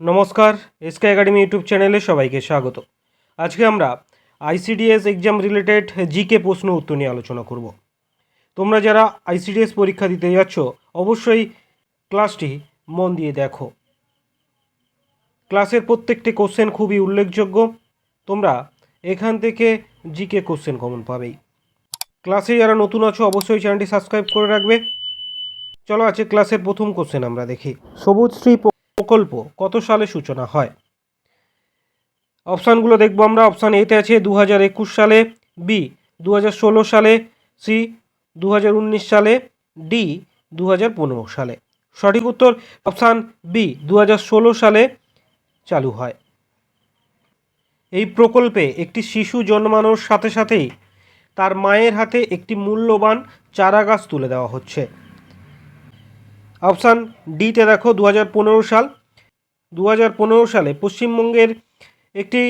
নমস্কার SK academy YouTube চ্যানেলে সবাইকে স্বাগত। আজকে আমরা আইসিডিএস এক্সাম রিলেটেড জিকে প্রশ্ন উত্তর নিয়ে আলোচনা করব। তোমরা যারা আইসিডিএস পরীক্ষা দিতে যাচ্ছ, অবশ্যই ক্লাসটি মন দিয়ে দেখো। ক্লাসের প্রত্যেকটি কোশ্চেন খুবই উল্লেখযোগ্য। তোমরা এখান থেকে জিকে কোশ্চেন কমন পাবেই। ক্লাসে যারা নতুন আছো, অবশ্যই চ্যানেলটি সাবস্ক্রাইব করে রাখবে। চলো আছে ক্লাসের প্রথম কোশ্চেন আমরা দেখি। সবুজ শ্রী প্রকল্প কত সালে সূচনা হয়? অপশানগুলো দেখব আমরা। অপশান এতে আছে দু হাজার একুশ সালে, বি দু হাজার ষোলো সালে, সি দু হাজার উনিশ সালে, ডি দু হাজার পনেরো সালে। সঠিক উত্তর অপশান বি দু হাজার ষোলো সালে চালু হয়। এই প্রকল্পে একটি শিশু জন্মানোর সাথে সাথেই তার মায়ের হাতে একটি মূল্যবান চারা গাছ তুলে দেওয়া হচ্ছে। অপশান ডিতে দেখো দু হাজার পনেরো সাল দু হাজার পনেরো সালে পশ্চিমবঙ্গের একটি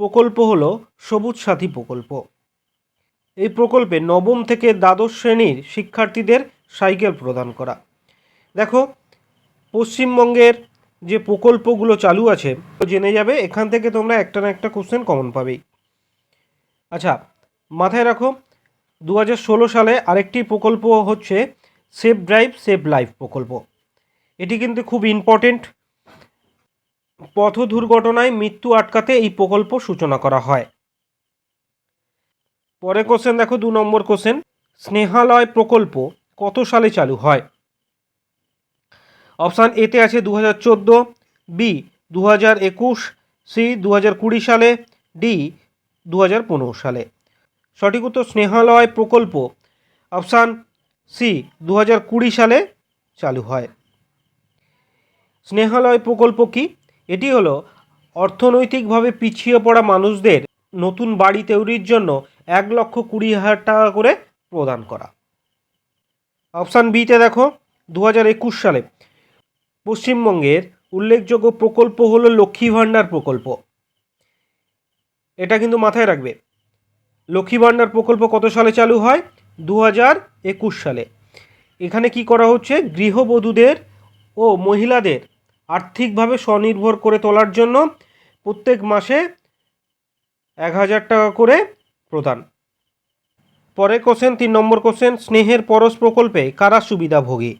প্রকল্প হলো সবুজ সাথী প্রকল্প। এই প্রকল্পে নবম থেকে দ্বাদশ শ্রেণির শিক্ষার্থীদের সাইকেল প্রদান করা। দেখো, পশ্চিমবঙ্গের যে প্রকল্পগুলো চালু আছে জেনে যাবে, এখান থেকে তোমরা একটা না একটা কোশ্চেন কমন পাবেই। আচ্ছা মাথায় রাখো দু হাজার ষোলো সালে আরেকটি প্রকল্প হচ্ছে সেফ ড্রাইভ সেভ লাইফ প্রকল্প। এটি কিন্তু খুব ইম্পর্টেন্ট পথ দুর্ঘটনায় মৃত্যু আটকাতে এই প্রকল্প সূচনা করা হয়। পরে কোশ্চেন দেখো দু নম্বর কোশ্চেন স্নেহালয় প্রকল্প কত সালে চালু হয়? অপশান এতে আছে দু হাজার চোদ্দ বি দু হাজার একুশ সি দু হাজার কুড়ি সালে ডি দু হাজার পনেরো সালে। সঠিক উত্তর স্নেহালয় প্রকল্প। অপশান সি দু হাজার কুড়ি সালে চালু হয়। স্নেহালয় প্রকল্প কি? এটি হলো অর্থনৈতিকভাবে পিছিয়ে পড়া মানুষদের নতুন বাড়ি তৈরির জন্য এক লক্ষ কুড়ি হাজার টাকা করে প্রদান করা। অপশান বিতে দেখো দু হাজার একুশ সালে পশ্চিমবঙ্গের উল্লেখযোগ্য প্রকল্প হলো লক্ষ্মী ভাণ্ডার প্রকল্প। এটা কিন্তু মাথায় রাখবে। লক্ষ্মী ভাণ্ডার প্রকল্প কত সালে চালু হয়? দু হাজার একুশ সালে। এখানে কি করা হচ্ছে? গৃহবধূদের ও মহিলাদের আর্থিকভাবে স্বনির্ভর করে তোলার জন্য প্রত্যেক মাসে এক হাজার টাকা করে প্রদান। পরে কোশ্চেন তিন নম্বর কোশ্চেন স্নেহের পরশ প্রকল্পে কারা সুবিধাভোগী?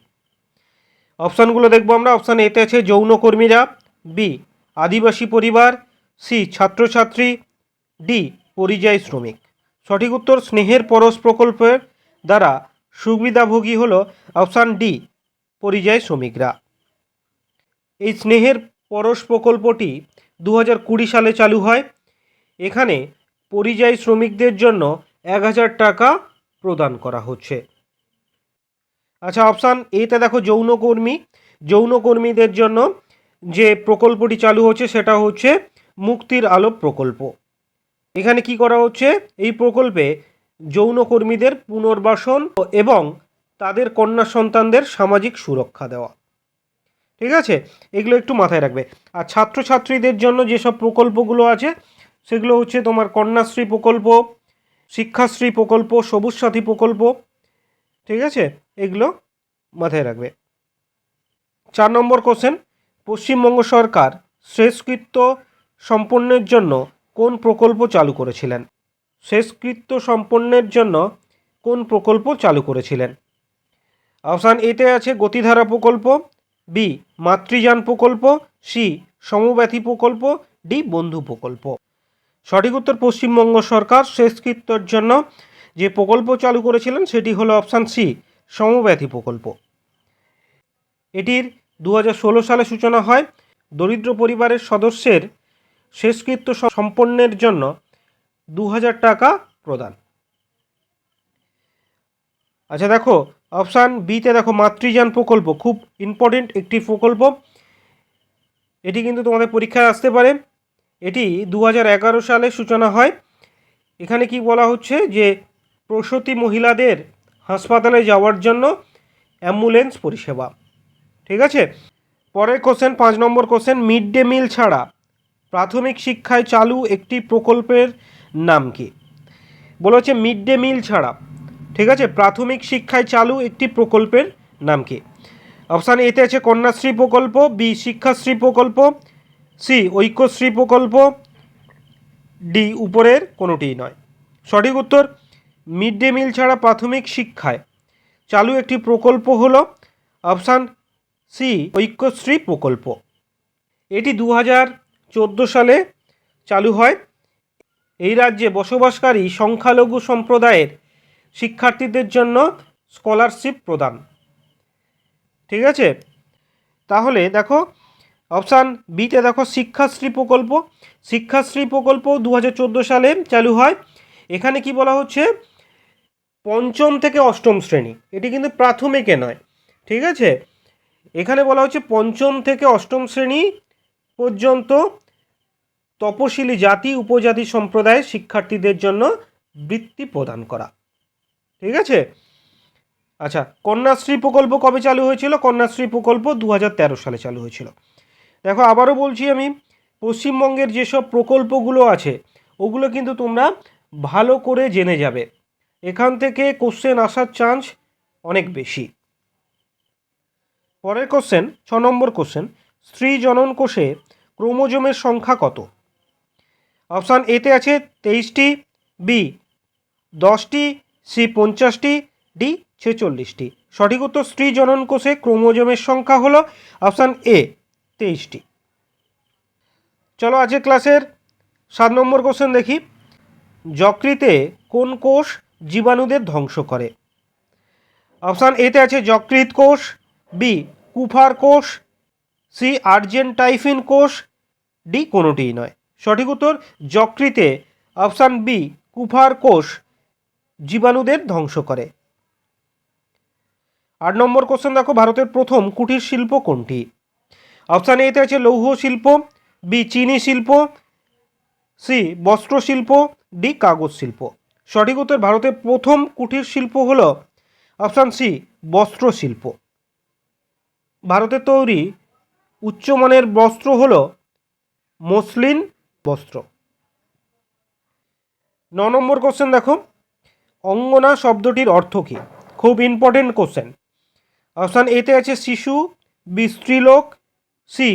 অপশানগুলো দেখব আমরা। অপশান এতে আছে যৌনকর্মীরা বি আদিবাসী পরিবার সি ছাত্রছাত্রী ডি পরিযায়ী শ্রমিক। সঠিক উত্তর, স্নেহের পরশ প্রকল্পের দ্বারা সুবিধাভোগী হল অপশান ডি পরিযায়ী শ্রমিকরা। এই স্নেহের পরশ প্রকল্পটি দু হাজার কুড়ি সালে চালু হয়। এখানে পরিযায়ী শ্রমিকদের জন্য এক হাজার টাকা প্রদান করা হচ্ছে। আচ্ছা অপশান এতে দেখো যৌনকর্মী। যৌনকর্মীদের জন্য যে প্রকল্পটি চালু হচ্ছে সেটা হচ্ছে মুক্তির আলো প্রকল্প। এখানে কি করা হচ্ছে? এই প্রকল্পে যৌনকর্মীদের পুনর্বাসন এবং তাদের কন্যা সন্তানদের সামাজিক সুরক্ষা দেওয়া। ঠিক আছে? এগুলো একটু মাথায় রাখবে। আর ছাত্রছাত্রীদের জন্য যেসব প্রকল্পগুলো আছে, সেগুলো হচ্ছে তোমার কন্যাশ্রী প্রকল্প, শিক্ষাশ্রী প্রকল্প, সবুজ সাথী প্রকল্প, ঠিক আছে? এগুলো মাথায় রাখবে। চার নম্বর কোশ্চেন পশ্চিমবঙ্গ সরকার শেষকৃত্য সম্পন্নের জন্য কোন প্রকল্প চালু করেছিলেন? শেষকৃত্য সম্পন্নের জন্য কোন প্রকল্প চালু করেছিলেন? অপশান এতে আছে গতিধারা প্রকল্প বি মাতৃযান প্রকল্প সি সমব্যথী প্রকল্প ডি বন্ধু প্রকল্প। সঠিক উত্তর পশ্চিমবঙ্গ সরকার শেষকৃত্যর জন্য যে প্রকল্প চালু করেছিলেন সেটি হলো অপশান সি সমব্যথী প্রকল্প। এটির দু হাজার ষোলো সালে সূচনা হয় দরিদ্র পরিবারের সদস্যের শেষকৃত্য সম্পন্নের জন্য দু হাজার টাকা প্রদান। আচ্ছা দেখো অপশান বিতে দেখো মাতৃযান প্রকল্প, খুব ইম্পর্টেন্ট একটি প্রকল্প। এটি কিন্তু তোমাদের পরীক্ষায় আসতে পারে। এটি দু হাজার এগারো সালে সূচনা হয়। এখানে কি বলা হচ্ছে যে, প্রসূতি মহিলাদের হাসপাতালে যাওয়ার জন্য অ্যাম্বুলেন্স পরিষেবা। ঠিক আছে? পরের কোশ্চেন পাঁচ নম্বর কোশ্চেন মিড ডে মিল ছাড়া প্রাথমিক শিক্ষায় চালু একটি প্রকল্পের নাম কি? বলেছে মিড ডে মিল ছাড়া। ঠিক আছে, প্রাথমিক শিক্ষায় চালু একটি প্রকল্পের নাম কি? অপশান এতে আছে কন্যাশ্রী প্রকল্প, বি শিক্ষাশ্রী প্রকল্প, সি ঐক্যশ্রী প্রকল্প, ডি উপরের কোনোটিই নয়। সঠিক উত্তর, মিড ডে মিল ছাড়া প্রাথমিক শিক্ষায় চালু একটি প্রকল্প হল অপশান সি ঐক্যশ্রী প্রকল্প। এটি দু হাজার চোদ্দ সালে চালু হয়। এই রাজ্যে বসবাসকারী সংখ্যালঘু সম্প্রদায়ের শিক্ষার্থীদের জন্য স্কলারশিপ প্রদান। ঠিক আছে? তাহলে দেখো অপশান বিতে দেখো শিক্ষাশ্রী প্রকল্প। শিক্ষাশ্রী প্রকল্প দু হাজার চোদ্দ সালে চালু হয়। এখানে কি বলা হচ্ছে? পঞ্চম থেকে অষ্টম শ্রেণি। এটি কিন্তু প্রাথমিকে নয়। ঠিক আছে? এখানে বলা হচ্ছে পঞ্চম থেকে অষ্টম শ্রেণি পর্যন্ত তপশিলি জাতি, উপজাতি সম্প্রদায়ের শিক্ষার্থীদের জন্য বৃত্তি প্রদান করা। ঠিক আছে? আচ্ছা কন্যাশ্রী প্রকল্প কবে চালু হয়েছিল? কন্যাশ্রী প্রকল্প দু হাজার তেরো সালে চালু হয়েছিল। দেখো, আবারও বলছি আমি, পশ্চিমবঙ্গের যেসব প্রকল্পগুলো আছে, ওগুলো কিন্তু তোমরা ভালো করে জেনে যাবে। এখান থেকে কোশ্চেন আসার চান্স অনেক বেশি। পরের কোশ্চেন ছ নম্বর কোশ্চেন স্ত্রী জনন কোষে ক্রোমোজোমের সংখ্যা কত? অপশান এতে আছে তেইশটি বি দশটি সি পঞ্চাশটি, ডি ছেচল্লিশটি। সঠিক উত্তর স্ত্রী জনন কোষে ক্রোমোজোমের সংখ্যা হলো অপশান এ, তেইশটি। চলো আজকে ক্লাসের সাত নম্বর কোশ্চেন দেখি। যকৃতে কোন কোষ জীবাণুদের ধ্বংস করে? অপশান এতে আছে যকৃত কোষ, বি কুফার কোষ, সি আর্জেন্টাইফিন কোষ, ডি কোনোটিই নয়। সঠিক উত্তর যকৃতে, অপশান বি কুফার কোষ জীবাণুদের ধ্বংস করে। আট নম্বর কোশ্চেন দেখো, ভারতের প্রথম কুটির শিল্প কোনটি? অপশান এতে আছে লৌহ শিল্প বি চিনি শিল্প সি বস্ত্র শিল্প ডি কাগজ শিল্প। সঠিক উত্তর ভারতের প্রথম কুটির শিল্প হল অপশান সি বস্ত্র শিল্প। ভারতের তৈরি উচ্চমানের বস্ত্র হল মসলিন বস্ত্র। ন নম্বর কোশ্চেন দেখো অঙ্গনা শব্দটির অর্থ কী? খুব ইম্পর্টেন্ট কোশ্চেন অপশান এতে আছে শিশু বি স্ত্রীলোক সি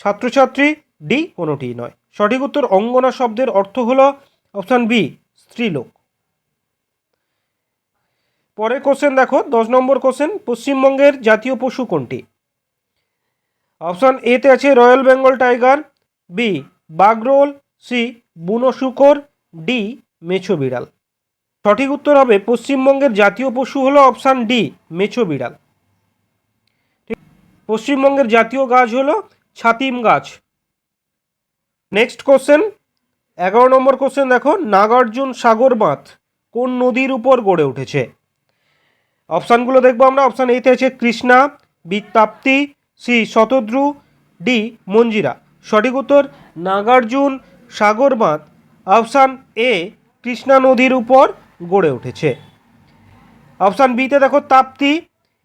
ছাত্রছাত্রী ডি কোনোটিই নয়। সঠিক উত্তর অঙ্গনা শব্দের অর্থ হলো অপশান বি স্ত্রীলোক। পরের কোশ্চেন দেখো, দশ নম্বর কোশ্চেন পশ্চিমবঙ্গের জাতীয় পশু কোনটি? অপশান এতে আছে রয়্যাল বেঙ্গল টাইগার বি বাগরোল সি বুনো শুকর ডি মেছো বিড়াল। সঠিক উত্তর হবে, পশ্চিমবঙ্গের জাতীয় পশু হলো অপশান ডি, মেছো বিড়াল। পশ্চিমবঙ্গের জাতীয় গাছ হলো ছাতিম গাছ। নেক্সট কোশ্চেন এগারো নম্বর কোশ্চেন দেখো, নাগার্জুন সাগর বাঁধ কোন নদীর উপর গড়ে উঠেছে? অপশানগুলো দেখব আমরা, অপশান এতে আছে Krishna B Tapti C Shatadru, D Manjira. সঠিক উত্তর, নাগার্জুন সাগর বাঁধ। অপশান এ, কৃষ্ণা নদীর উপর গড়ে উঠেছে। অপশান বিতে দেখো তাপ্তি।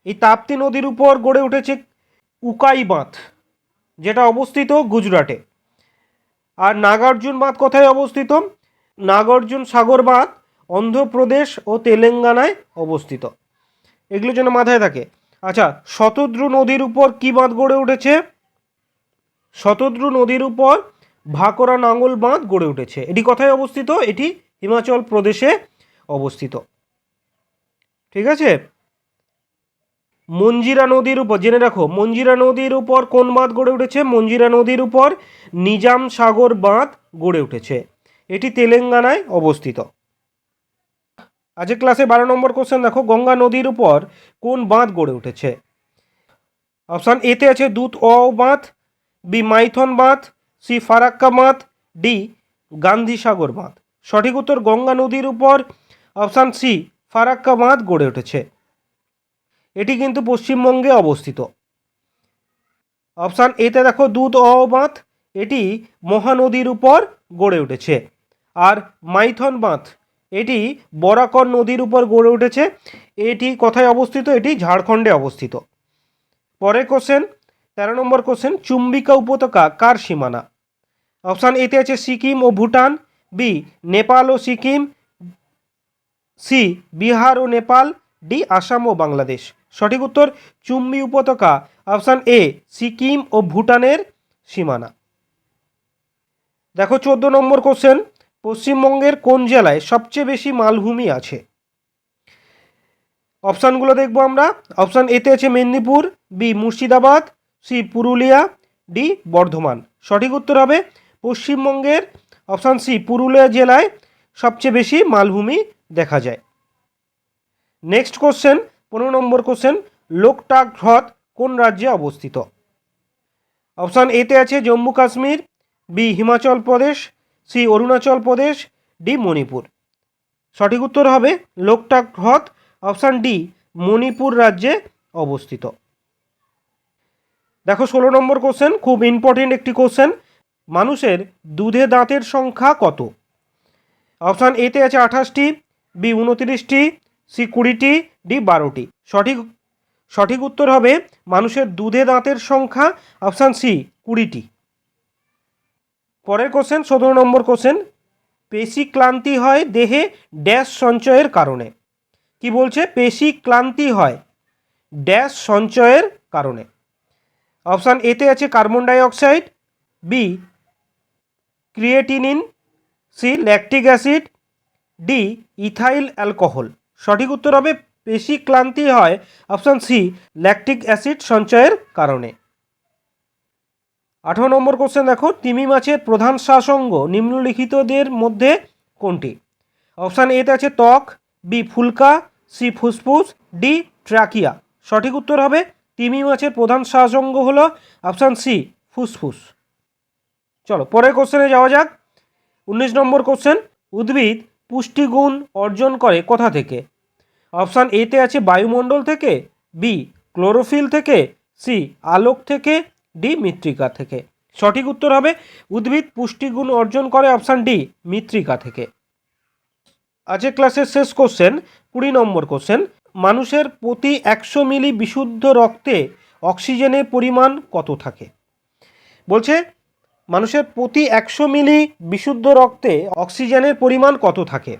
এই তাপ্তি নদীর উপর গড়ে উঠেছে উকাই বাঁধ, যেটা অবস্থিত গুজরাটে। আর নাগার্জুন বাঁধ কোথায় অবস্থিত? নাগার্জুন সাগর বাঁধ অন্ধ্রপ্রদেশ ও তেলেঙ্গানায় অবস্থিত। এগুলো যেন মাথায় থাকে। আচ্ছা শতদ্রু নদীর উপর কী বাঁধ গড়ে উঠেছে? শতদ্রু নদীর উপর ভাকরা নাঙ্গল বাঁধ গড়ে উঠেছে। এটি কোথায় অবস্থিত? এটি হিমাচল প্রদেশে অবস্থিত। ঠিক আছে? মঞ্জিরা নদীর উপর, জেনে রাখো, মঞ্জিরা নদীর উপর কোন বাঁধ গড়ে উঠেছে? মঞ্জিরা নদীর উপর নিজাম সাগর বাঁধ গড়ে উঠেছে। এটি তেলেঙ্গানায় অবস্থিত। আজকে ক্লাসে বারো নম্বর কোশ্চেন দেখো, গঙ্গা নদীর উপর কোন বাঁধ গড়ে উঠেছে? অপশান এতে আছে দুধ অ বাঁধ বি মাইথন বাঁধ সি ফারাক্কা বাঁধ ডি গান্ধী সাগর বাঁধ। সঠিক উত্তর, গঙ্গা নদীর উপর অপশান সি ফারাক্কা বাঁধ গড়ে উঠেছে। এটি কিন্তু পশ্চিমবঙ্গে অবস্থিত। অপশান এতে দেখো, দুধ অ বাঁধ, এটি মহানদীর উপর গড়ে উঠেছে। আর মাইথন বাঁধ, এটি বরাকর নদীর উপর গড়ে উঠেছে। এটি কোথায় অবস্থিত? এটি ঝাড়খণ্ডে অবস্থিত। পরের কোশ্চেন তেরো নম্বর কোশ্চেন চুম্বিকা উপত্যকা কার সীমানা? অপশান এতে আছে সিকিম ও ভুটান। বি, নেপাল ও সিকিম। সি, বিহার ও নেপাল, ডি, আসাম ও বাংলাদেশ। সঠিক উত্তর চুম্বি উপত্যকা, অপশান এ, সিকিম ও ভুটানের সীমানা। দেখো চোদ্দ নম্বর কোশ্চেন, পশ্চিমবঙ্গের কোন জেলায় সবচেয়ে বেশি মালভূমি আছে? অপশানগুলো দেখব আমরা। অপশান এতে আছে Medinipur, B, Murshidabad, C, Purulia, D, Bardhaman. সঠিক উত্তর হবে পশ্চিমবঙ্গের অপশান সি, পুরুলিয়া জেলায় সবচেয়ে বেশি মালভূমি দেখা যায়। নেক্সট কোশ্চেন পনেরো নম্বর কোশ্চেন লোকটাক হ্রদ কোন রাজ্যে অবস্থিত? অপশান এতে আছে Jammu Kashmir B Himachal Pradesh C Arunachal Pradesh D Manipur. সঠিক উত্তর হবে লোকটাক হ্রদ অপশান ডি মণিপুর রাজ্যে অবস্থিত। দেখো ষোলো নম্বর কোশ্চেন খুব ইম্পর্টেন্ট একটি কোশ্চেন মানুষের দুধে দাঁতের সংখ্যা কত? অপশান এতে আছে আঠাশটি, বি উনতিরিশটি, সি কুড়িটি, ডি বারোটি। সঠিক সঠিক উত্তর হবে মানুষের দুধে দাঁতের সংখ্যা, অপশান সি, কুড়িটি। পরের কোশ্চেন সতেরো নম্বর কোশ্চেন পেশি ক্লান্তি হয় দেহে ড্যাশ সঞ্চয়ের কারণে। কি বলছে? পেশি ক্লান্তি হয় ড্যাশ সঞ্চয়ের কারণে। অপশান এতে আছে carbon dioxide, B creatinine C lactic acid, D ethyl alcohol. সঠিক উত্তর হবে, পেশি ক্লান্তি হয়। অপশান সি, ল্যাকটিক অ্যাসিড সঞ্চয়ের কারণে। আঠারো নম্বর কোশ্চেন দেখো, তিমি মাছের প্রধান শ্বাসঙ্গ নিম্নলিখিতদের মধ্যে কোনটি? অপশান এতে আছে ত্বক, বি ফুলকা, সি ফুসফুস, ডি ট্রাকিয়া সঠিক উত্তর হবে, তিমি মাছের প্রধান শ্বাসঙ্গ হলো অপশান সি, ফুসফুস। চলো, পরের কোশ্চেনে যাওয়া যাক। উনিশ নম্বর কোশ্চেন উদ্ভিদ পুষ্টিগুণ অর্জন করে কোথা থেকে? অপশান এতে আছে বায়ুমণ্ডল থেকে বি ক্লোরোফিল থেকে সি আলোক থেকে ডি মৃত্তিকা থেকে। সঠিক উত্তর হবে উদ্ভিদ পুষ্টিগুণ অর্জন করে অপশান ডি মৃত্তিকা থেকে। আজকের ক্লাসের শেষ কোশ্চেন কুড়ি নম্বর কোশ্চেন মানুষের প্রতি একশো মিলি বিশুদ্ধ রক্তে অক্সিজেনের পরিমাণ কত থাকে? বলছে মানুষের প্রতি একশো মিলি বিশুদ্ধ রক্তে অক্সিজেনের পরিমাণ কত থাকে?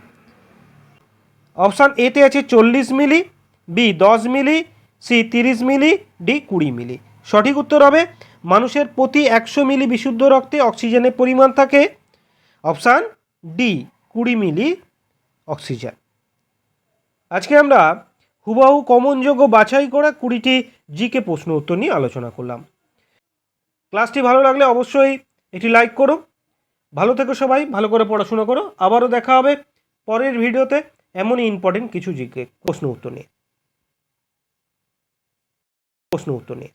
অপশান এতে আছে চল্লিশ মিলি বি দশ মিলি সি তিরিশ মিলি ডি কুড়ি মিলি। সঠিক উত্তর হবে, মানুষের প্রতি একশো মিলি বিশুদ্ধ রক্তে অক্সিজেনের পরিমাণ থাকে। অপশান ডি কুড়ি মিলি অক্সিজেন। আজকে আমরা হুবাহু কমনযোগ্য বাছাই করা কুড়িটি জিকে প্রশ্ন উত্তর নিয়ে আলোচনা করলাম। ক্লাসটি ভালো লাগলে অবশ্যই একটি লাইক করো। ভালো থেকো সবাই, ভালো করে পড়াশোনা করো। আবারও দেখা হবে পরের ভিডিওতে এমনই ইম্পর্টেন্ট কিছু জিকে প্রশ্ন উত্তর নিয়ে। প্রশ্ন উত্তর নিয়ে।